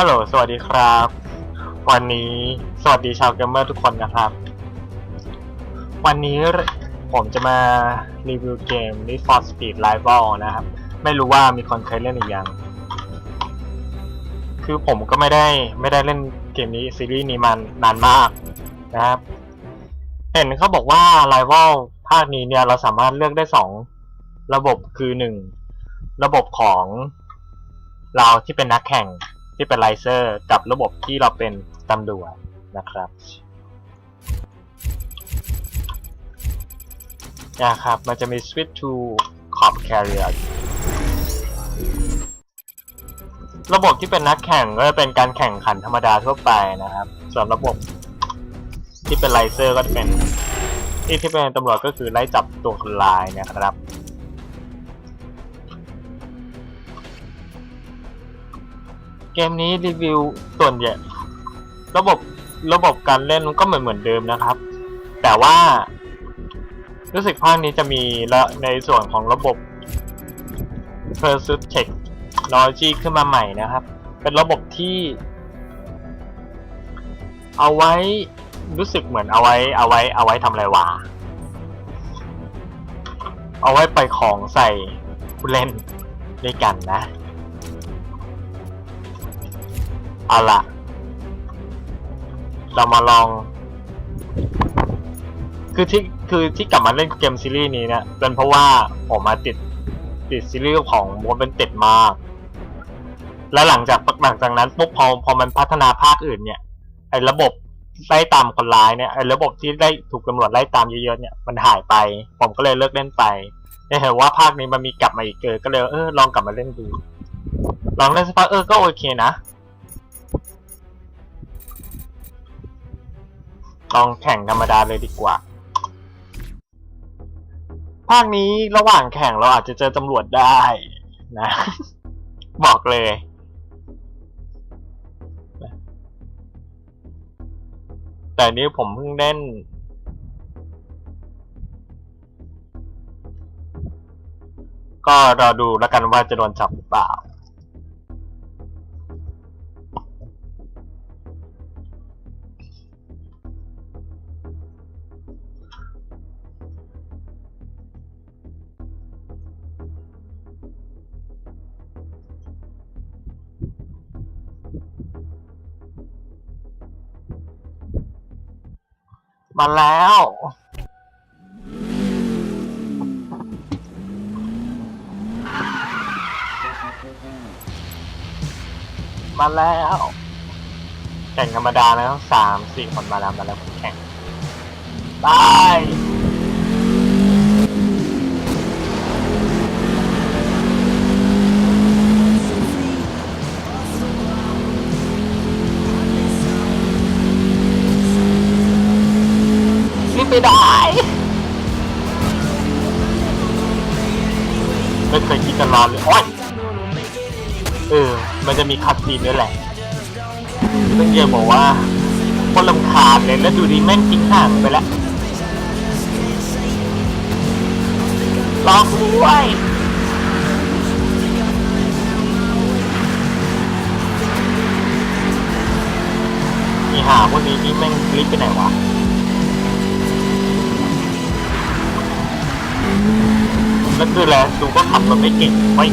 ฮัลโหล สวัสดีครับ วันนี้สวัสดีชาวเกมเมอร์ทุกคนนะครับ วันนี้ผมจะมารีวิวเกม Need for Speed Rival นะครับ ไม่รู้ว่ามีคนเคยเล่นหรือยัง คือผมก็ไม่ได้ไม่ได้เล่นเกมนี้ซีรีส์นี้มานานมากนะครับ เห็นเขาบอกว่า Rival ภาคนี้เนี่ยเราสามารถเลือกได้สองระบบคือหนึ่งระบบของเราที่เป็นนักแข่ง ที่เป็นไลเซอร์กับระบบที่เราเป็นตำรวจนะครับนะครับ มันจะมี switch to cop carrier ระบบที่เป็นนักแข่งก็จะเป็นการแข่งขันธรรมดาทั่วไปนะครับ ส่วนระบบที่เป็นไลเซอร์ก็จะเป็นที่ที่เป็นตำรวจก็คือไล่จับตัวคนร้ายนะครับ กมนี้รีวิวส่วนใหญ่ระบบระบบการเล่นมันก็เหมือนเหมือนเดิมนะครับ แต่ว่า รู้สึกภาคนี้จะมีละในส่วนของระบบ Pursuit Technology ขึ้นมาใหม่นะครับ เป็นระบบที่ เอาไว้รู้สึกเหมือนเอาไว้ เอาไว้ เอาไว้ทำอะไรวะเอาไว้ไปของใส่ผู้เล่นด้วยกันนะ เอาละเรามาลอง คือที่คือที่กลับมาเล่นเกมซีรีส์นี้เนี่ยเป็นเพราะว่าผมมาติดติดซีรีส์ของโมเป็นติดมาก แล้วหลังจากหลังจากนั้นปุ๊บพอพอมันพัฒนาภาคอื่นเนี่ย ไอ้ระบบไล่ตามคนร้ายเนี่ยไอ้ระบบที่ได้ถูกตำรวจไล่ตามเยอะๆเนี่ยมันหายไป ผมก็เลยเลิกเล่นไปได้เห็นว่าภาคนี้มันมีกลับมาอีกเกิดก็เลยเออลองกลับมาเล่นดูลองเล่นสักพักเออก็โอเคนะ ลองแข่งธรรมดาเลยดีกว่า ภาคนี้ระหว่างแข่งเราอาจจะเจอตำรวจได้นะ บอกเลยแต่นี้ผมเพิ่งเล่น ก็รอดูแล้วกันว่าจะโดนจับหรือเปล่า มาแล้ว มาแล้ว แข่งธรรมดาแล้วสามสี่คนมาแล้วมาแล้วแข่งไป เคยคิดจะรอเลยโอ๊ยเออ มันจะมีคัดซีนด้วยแหละ ซึ่งเยบอกว่าคนลำคาญเลยแล้วดูดีแม่งทิ้งห่างไปแล้วรอด้วยมีหาพวกนี้ที่แม่งคลิปไปไหนวะ แล้วคือแล้วดูก็ขับรถไม่เก่งไม่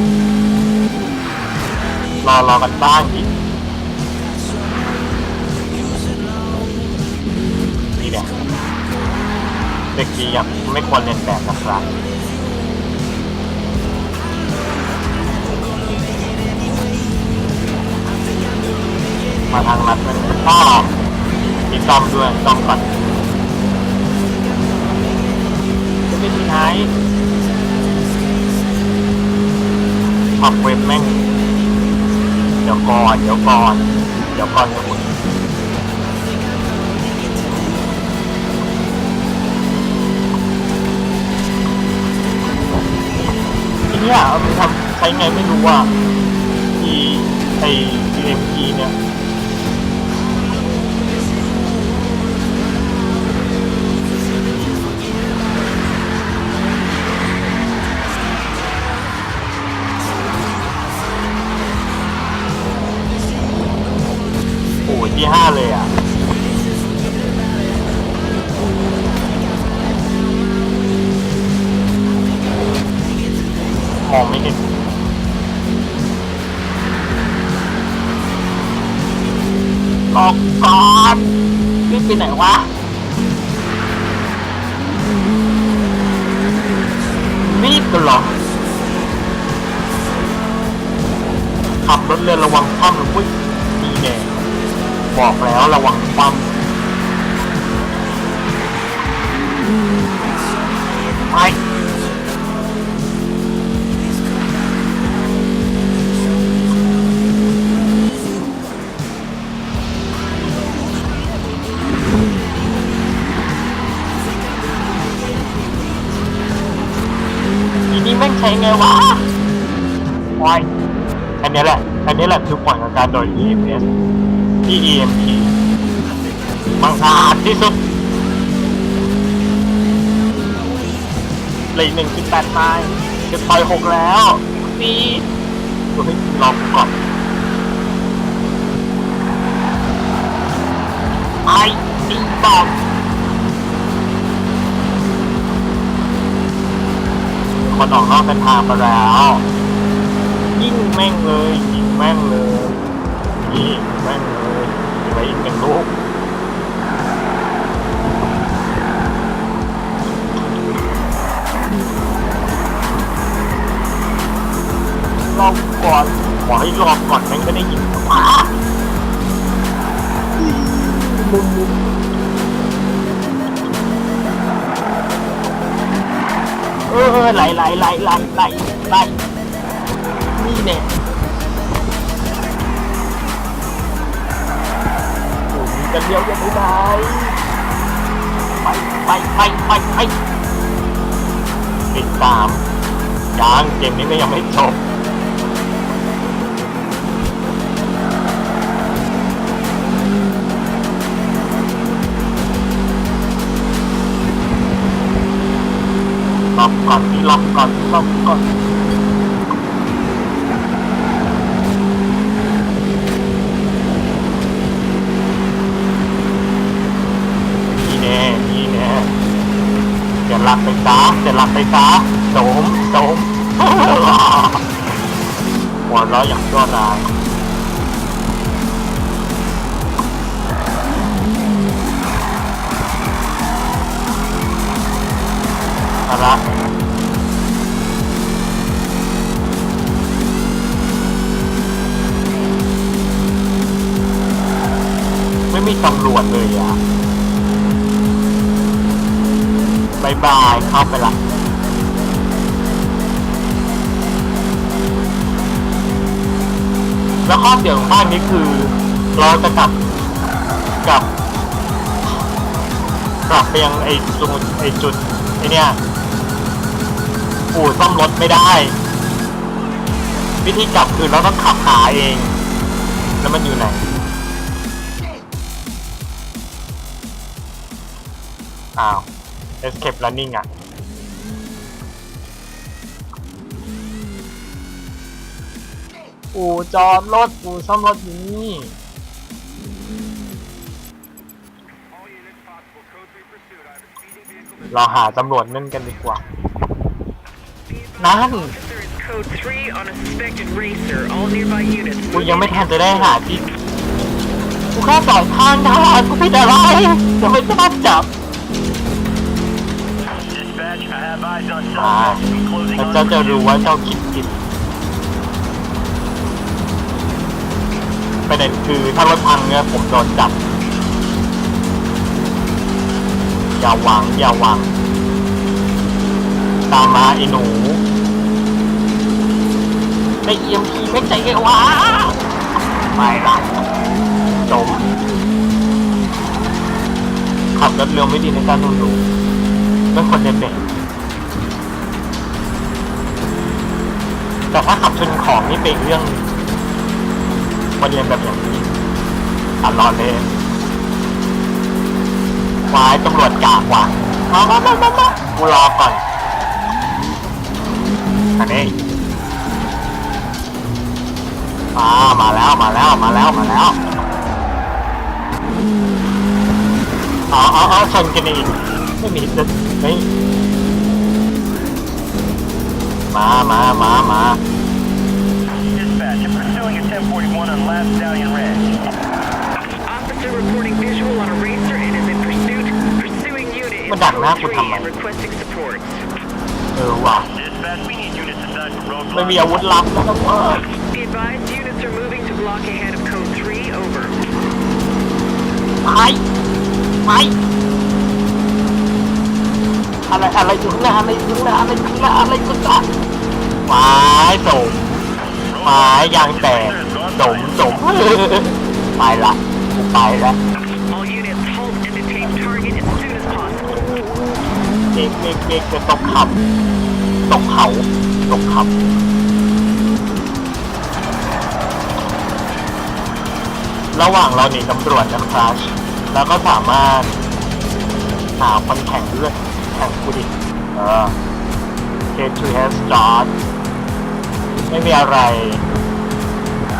รอรอกันบ้างดินี่แหละเด็กดียังไม่ควรเรียนแบบนะครับมาทางนัดมันพ่อมีซอมด้วยซอมก่อนจะเป็นที่ไหน ขับเว็บแม่ง เดี๋ยวก่อน เดี๋ยวก่อน เดี๋ยวก่อนนะคุณทีเนี้ยเอาไปทำใช้ไงไม่รู้ว่าที่ไอ GMP เนี่ย วะรีบกันเหรอ ขับรถเรือระวังคว่ำนะพุ้ยนี่แน่บอกแล้วระวังคว่ำไป ช้ไงวะโอ้ยอันนี้แหละอันนี้แหละคือผลของการโดน EMS ที่ EMP มังสาดที่สุดเหลยหนึ่งสิบแปดไม้จะต่อยหกแล้วดีดูให้รอกูก่อนไอ้ตีบอม คนออกนอกเป็นทางไปแล้ว ยิ่งแม่งเลยยิ่งแม่งเลยยิ่งแม่งเลยไว้อีกเป็นลูกรอบก่อนขอให้รอบก่อนแม่งก็ได้ยินว้า ออไหลไหลไหลไหลไหลไหลนี่เนี่ยยจะเลี้ยวยังไม่ได้ไปไปไปไปไปติดตามยังเกมนี้ก็ยังไม่จบ อกก่อนที่ล็อกก่อนล็อกก่อนนี่แน่นี่แน่จะหลับไปซะจะหลับไปซะโสมโสมหัวเราะอย่างชั่วนายอะไรไม่มีตำรวจเลยอะบายบายเข้าไปละแล้วข้อเสียของบ้านนี้คือ เราจะกลับกลับกลับไปยังไอ้จุดไอ้จุดไอ้เนี่ยอู่ซ่อมรถไม่ได้ วิธีกลับคือเราต้องขับหาเอง แล้วมันอยู่ไหน อ้าว escape running อะ อู่จอดรถอู่ซ่อมรถอยู่นี่เราหาตำรวจนั่นกันดีกว่า นั่น Officer is code 3 on a suspected racer. All nearby units. กูยังไม่ทันจะได้หาที่กูแค่ปล่อยทางทางกูผิดอะไรจะไม่ต้องจับ Dispatch, I have eyes on อ่า suspect. Closing แล้ว on เจ้าจะรู้ว่าเจ้าคิดผิดประเด็นคือถ้ารถพังเนี่ยผมโดนจับ อย่าหวัง อย่าหวัง ตามมาไอ้หนูไอเอ็มพีไม่ใจไงวะไม่ละจมขับรถเร็วไม่ดีในการดูดูไม่ควรเด็ก แต่ถ้าขับชนของนี่เป็นเรื่องประเด็นแบบอย่างนี้อร่อดเลยว้ายตำรวจกากว่ามามามามามากูรอก่อนอันนี้มามาแล้วมาแล้วมาแล้วมาแล้วอ๋ออ๋อชนกันอีกไม่มีเลย ม่มามามามา Dispatch, I'm pursuing a 1041 on Last Stallion Ranch. Officer reporting visual on a racer and is in pursuit. Pursuing unit in มันดักหน้า code กู 3 ทำไม and requesting support. เออว่ะ Dispatch, we need units aside for ไม่ roadblocks. มีอาวุธลับแล้วนะเว้ย Be advised, units are moving to block ahead of code 3. Over. ไปไป อะไรอะไรอยู่ข้างหน้าอะไรอยู่ข้างหน้าอะไรอยู่ข้างหน้าอะไรอยู่ข้างหน้าไม้สมไม้ยางแตกสมสมไปละกูไปละ All units halt and detain target as soon as possible. เด็กเด็กเด็กจะตกขับตกเขาตกขับระหว่างเราหนีตำรวจนะครับแล้วก็สามารถหาคนแข่งเลือด แข่งกูดิเออ K2 has start ไม่มีอะไร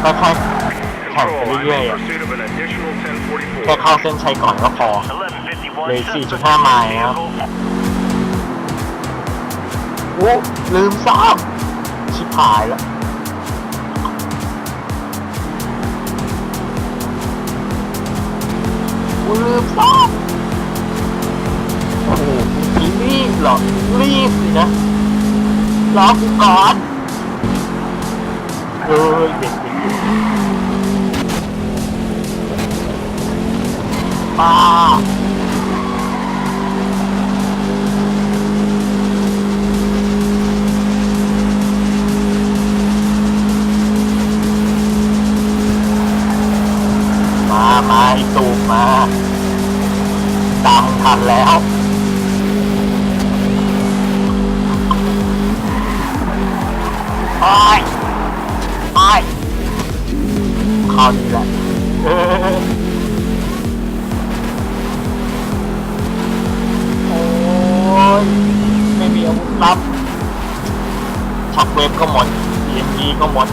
ค่อยๆแข่งไปเรื่อยๆอะแค่เข้าเส้นชัยก่อนก็พอ 1151. Late suspect 4.5ไมล์ครับ vehicle. โอ้ลืมซ่อมชิบหายแล้วกูลืมซ่อม หรอรีบสินะรอกูก่อนเอ้ยเด็กเด็กป้ามา มาไอตูมาตามทันแล้ว ไปไปคราวนี้แหละเออโอ้ยไม่มีอาวุธลับช็อคเวฟก็หมด EMP ก็หมด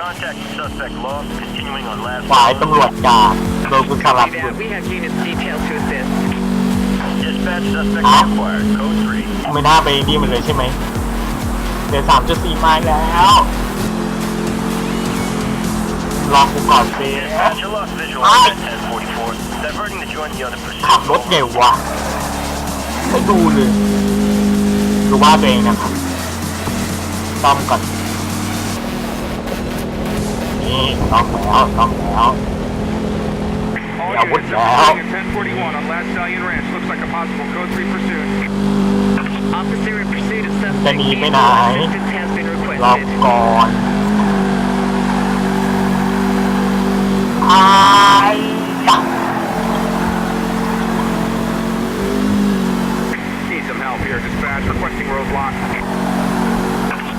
Contact suspect lost. Continuing on last ฝ่ายตำรวจกา โดนกูสลับ Copy อยู่ that. We have units detailed to assist. Dispatch suspect Ah. acquired. Code 3. ไม่น่าไปดีมันเลยใช่ไหมเดี๋ยวสามจุดสี่ไมล์แล้วรอกูก่อนสิ Dispatch, you lost visual Ah. on 1044. Diverting to join the other ขับ pursuit. รถไงวะไม่ดูเลยดูว่าตัวเองนะครับซ่อมก่อนนี่ซ่อมแล้วซ่อมแล้ว All Yeah, what units the are hell? pursuing at 1041 on Last Stallion Ranch. Looks like a possible code 3 pursuit. Officer in pursuit of suspect. Can you vehicle. be nice? Assistance has been รอ requested. ก่อนอายจ้ะ Need some help here. Dispatch requesting roadblock.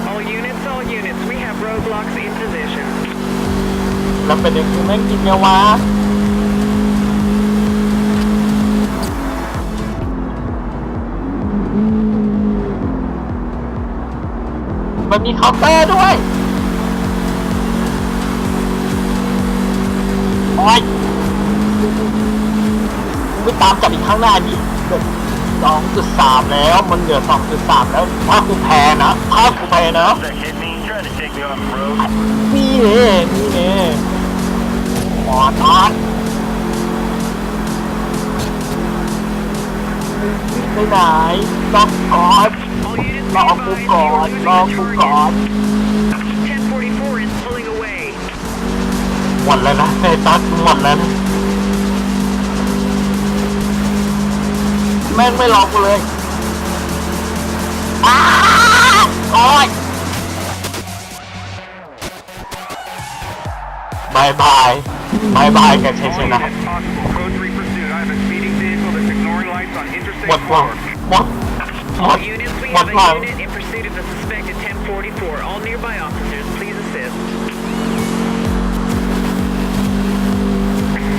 All units, all units. We have roadblocks in position. แล้วเป็นยังไงแม่งกินไงวะ มันมีเคาน์เตอร์ด้วย โอ้ยกูไปตามจับอีกข้างหน้าดิสองจุดสามแล้ว มันเหลือสองจุดสามแล้วถ้ากูแพ้นะถ้ากูแพ้นะนี่เน่นี่เน่หมอตอนไปไหนรองกอน All units ร be อกู advised ก่อ you น are losing รอ the กูก่อน target. 1044 is pulling away. หมดแล้วนะในตัดหมดแล้วนะแม่งไม่รอกูเลยอ้าโอ้ยบายบายบายบายกับชัย All ชนะ units possible code 3 pursuit. I have a speeding vehicle that's ignoring lights on หมด Interstate หวัง 4. หมดหม All ด units, we หม have ด a หวัง unit in pursuit of the suspect at 1044. All nearby officers, please assist.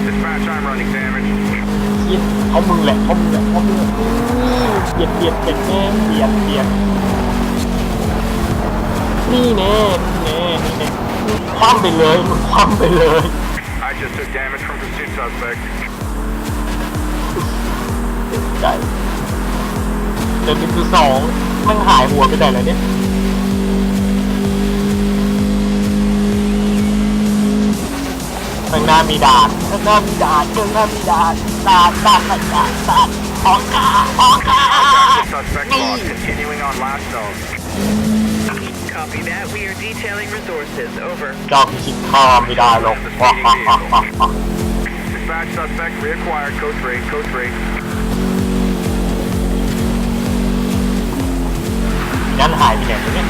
Dispatch, I'm running damage. เหี้ยเขามึงแหละเขามึงแหละเขามึงแหละเบียดเบียดเบียดแม่งเบียดเบียด นี่เน่นี่เน่นี่เน่มึงคว่ำไปเลยมึงคว่ำไปเลย I just took damage from pursuit suspect. ใจเดินเป็นคือสองแ มันหายหัวไปไหนแล้วเนี่ยข้างหน้ามีด่านข้างหน้ามีด่านข้างหน้ามีด่านด่านด่านด่านด่านด่านออกกาออกกา The suspect lost. Continuing on last zone. Copy that. We are detailing resources. Over. จอกชิงคอไม่ได้หรอกว้าฮ่าฮ่าฮ่าฮ่า Dispatch suspect reacquired. Code 3. Code 3. งั้นหายไปไหนวะเนี่ย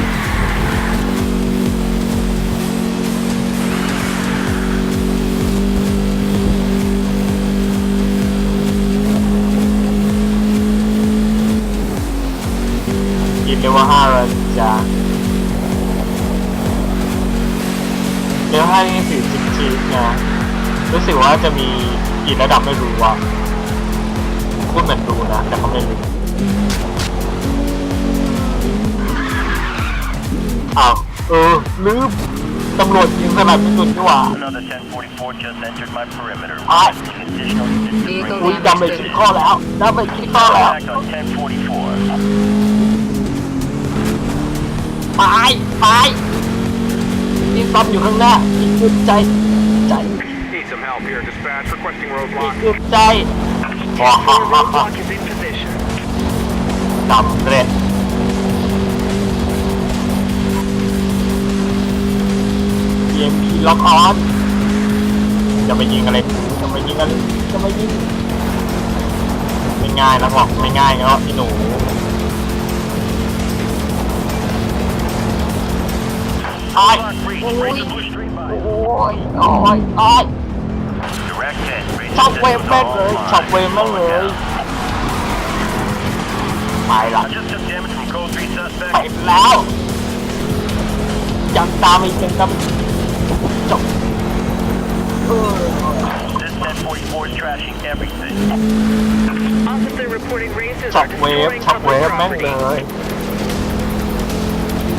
กินเลยว่าห้าแล้วจ้าเดี๋ยวให้สี่สิบชีสนะรู้สึกว่าจะมีกี่ระดับไม่รู้ว่าพูดเหมือนดูนะ แต่ก็ไม่รู้ อ้าวเออลืมตำรวจยิงสนับสนุนด้วยว่า Another 1044 just entered my perimeter. Ah. Requesting additional units to bring อุ้ยดำไปคิดข้อแล้วดำไปคิดข้อแล้ว Contact on 1044. ไปไปนี่ซ้อมอยู่ข้างหน้าอีกกึดใจใจ Need some help here. Dispatch requesting อีก roadblock. กึดใจว้าฮ่า Your ฮ่าฮ่า roadblock is in position. สำเร็จ เอ็มพีล็อกออนจะมายิงอะไรกูจะมายิงอะไรจะมายิงไม่ง่ายนะบอกไม่ง่ายนะพี่หนูไอ้ Block breach. โอ้ยโอ้ยโอ้ยโอ้ยช็อ to ปเวฟแม่งเลยช็อปเวฟแม่งเลยไปละไปแล้วยังตามอีกยังตามจบเออ This 1044 is trashing everything. Officer reporting racers ช็อ are ปเวฟ destroying ช็อปเว public ฟแม่ง property. เลย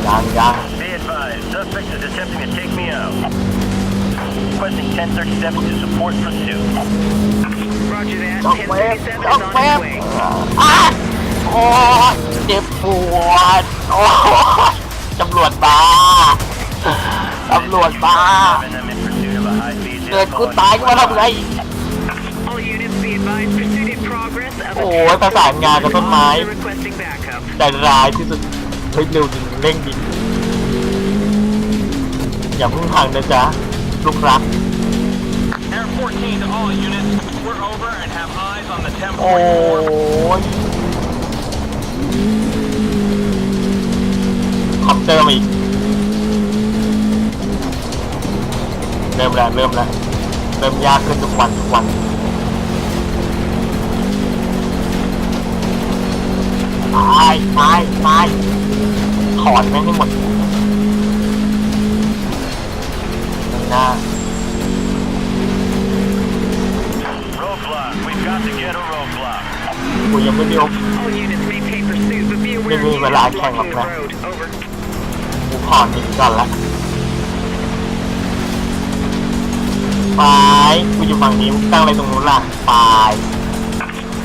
ยังยัง Be advised, suspect is attempting to take me out. Requesting 1037 to support pursuit. Roger that. ช็อปเวฟ1037 is ช็อป on เวฟ its way. อะโอ้ยเจ็บปวดโอ้ยตำรวจบ้าตำรวจบ้า Having them in pursuit of a high-speed เกิด vehicle กู on ตายกูมาทำไง All units be advised. Pursuit in progress. of a โอ้ยประสานงานกับต้นไม้ Officer requesting backup. แต่ร้ายที่สุดเฮ้ยเร็วจริงเร่งดิอย่าเพิ่งพังนะจ๊ะลูกรัก Air 14 to all units. We're over and have eyes on the โอ้ยคอมเตอร์มาอีก เริ่มแล้วเริ่มแล้วเริ่มยากขึ้นทุกวันทุกวันตายตายตายถอนแม่งให้หมดข้างหน้า Roadblock. We've got to get a roadblock. กูยังไม่ได้เอา All units maintain pursuit, but be aware of Maybe units we'll like hang blocking up the now. road. Over. กูถอนอีกก่อนละ ไปกูอยู่ฝั่งนี้มึงตั้งอะไรตรงนู้นล่ะไป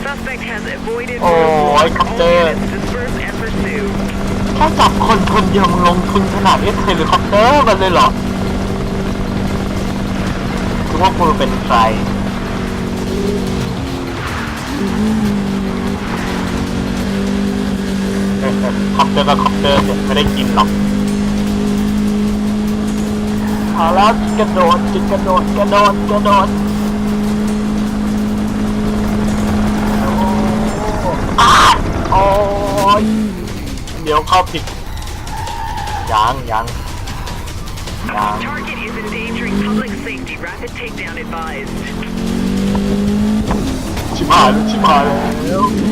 Suspect has avoided Oh, roadblock. I come All there. units disperse and pursue. แค่จับคนคนเดียวมึงลงทุนขนาดนี้เฮลิคอปเตอร์มันเลยเหรอคือว่ากูเป็นใครเออเออคอปเตอร์ก็คอปเตอร์เดี๋ยวไม่ได้กินหรอก เอาแล้วกระโดดจิกกระโดดกระโดดกระโดดโอ้อ้าโอ้ยเดี๋ยวเข้าผิดยังยังยัง Target is endangering public safety. Rapid takedown advised. ชิบหายแล้วชิบหายแล้ว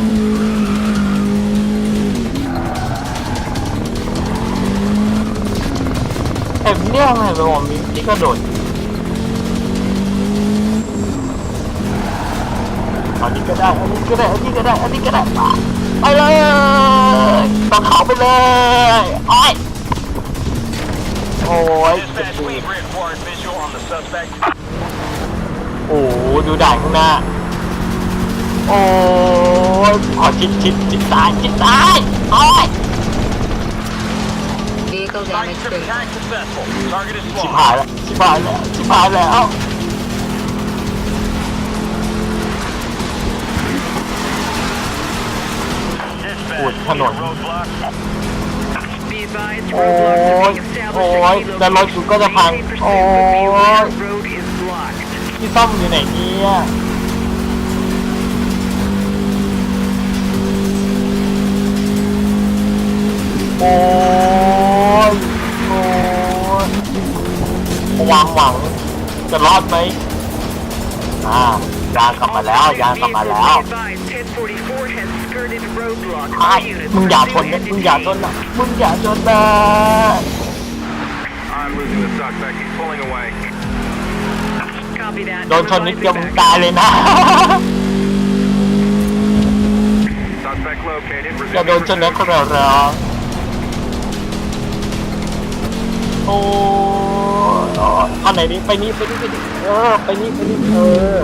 เอ็มเนี่ยไงไปบอกมีที่กระโดดอันนี้ก็ได้ อันนี้ก็ได้ อันนี้ก็ได้ อันนี้ก็ได้ ไปเลยต้องเขาไปเลยโอ้ยโอ้ยโอ้โหดูด่านข้างหน้า โอ้ยขอชิดชิดชิดซ้ายชิดซ้ายโอ้ย critical damage boost. ชิบหายแล้วชิบหายแล้วชิบหายแล้วปวดถนน Be advised, roadblocks are being established at key โอ้ย locations. แต่รถกูก็จะพัง 80% will be when the road is blocked. พี่ซ่อมอยู่ไหนเนี่ยโอ้ย ยามหวัง จะรอดไหมอ่ายานกลับมาแล้วยานกลับมาแล้วไอ้มึงอย่าทนนะมึงอย่าทนนะมึงอย่าทนนะโดนชนนิดเดียวมึงตายเลยนะ Stock จะโดนชนนะ pursuit. คเราโอ้ อ๋ออันไหนนี้ไปนี้ไปนี้ไปนี้เออไปนี้ไปนี้เออ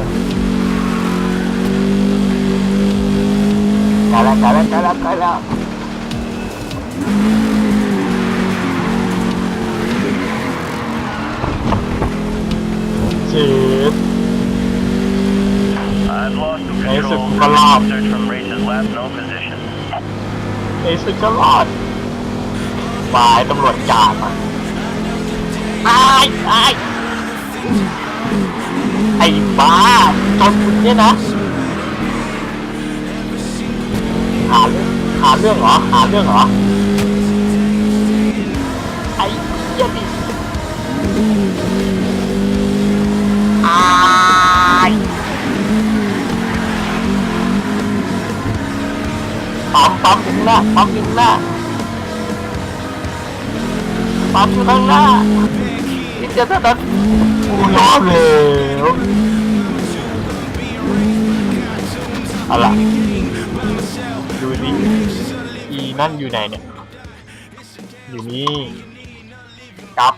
กลแล้วกลแล้วกลแล้วกลแล้วเจ็บ I've lost the Hey, it's a control. collab. Search from Race's last known position. ในสุดก็รอดฝ่ายตำรวจจ่ามา ตายตายไอ้บ้าชนคุณเนี่ยนะหาเรื่องหาเรื่องเหรอหาเรื่องเหรอไอ้เหี้ยดิอายปั๊มปั๊มอยู่ข้างหน้าปั๊มอยู่ข้างหน้าปั๊มอยู่ข้างหน้า นิดเดียวเท่านั้นกูยอมแล้วเอาล่ะดูดิอีนั่นอยู่ไหนเนี่ย อยู่นี่ครับ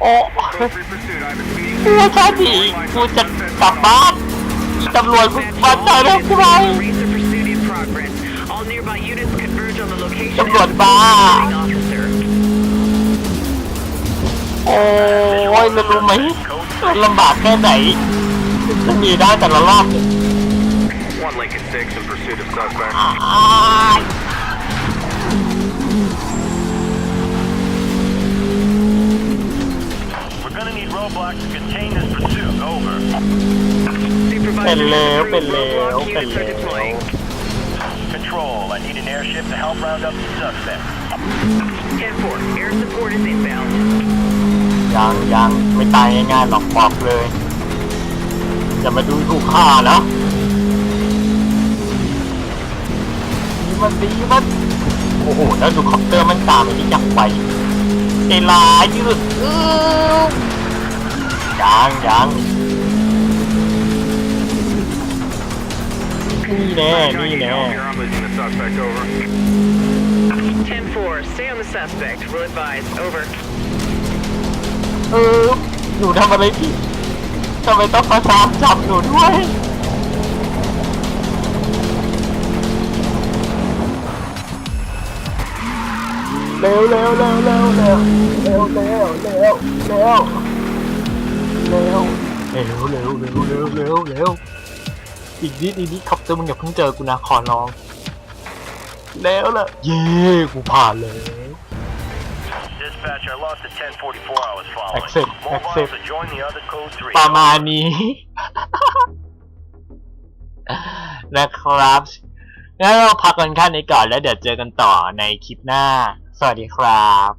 โอ้ Go free pursuit. I have a speeding กูชาดีกูจะกลับบ้านอีตำรวจมึงมาเจอแล้วกูไป Racer pursuit in progress. All nearby units converge on the location. ตำรวจบ้า Pursuing officer. โอ้ยแล้วรู้ไหมมันลำบากแค่ไหนจะมีได้แต่ละรอบเนี่ย One Lincoln 6 in pursuit of suspect. อ้าย We're gonna need roadblocks to contain this pursuit. Over. เป็น Supervisor แล้ว Henry, เป็นแล้ว roadblock เป็น units are แล้ว deploying. Control, I need an airship to help round up the suspect. 10-4, air support is inbound. ยังยังไม่ตายง่ายๆหรอกบอกเลยอย่ามาดูถูกข้านะดีมันดีมันโอ้โหแล้วดูคอปเตอร์มันตามไปที่จับไปใจร้ายยืดอื้อยังยังนี่แน่นี่แน่ help here. I'm losing the suspect. Over. stay on the suspect. Will advise. Over. เออ หนูทำอะไรผิดทำไมต้องมาตามจับหนูด้วย เร็วเร็วเร็วเร็วเร็วเร็วเร็วเร็วเร็วเร็วเร็วเร็วเร็วเร็วเร็วเร็วอีกนิดอีกนิดขับเจอมึงอย่าเพิ่งเจอกูนะขอร้อง แล้วล่ะ เย้กูผ่านแล้ว Dispatch, I lost at 1044 I was following. Accept, Mobile accept. to join the other code 3. ประมาณนี้ นะครับงั้นเราพักกันแค่นี้ก่อนแล้วเดี๋ยวเจอกันต่อในคลิปหน้า สวัสดีครับ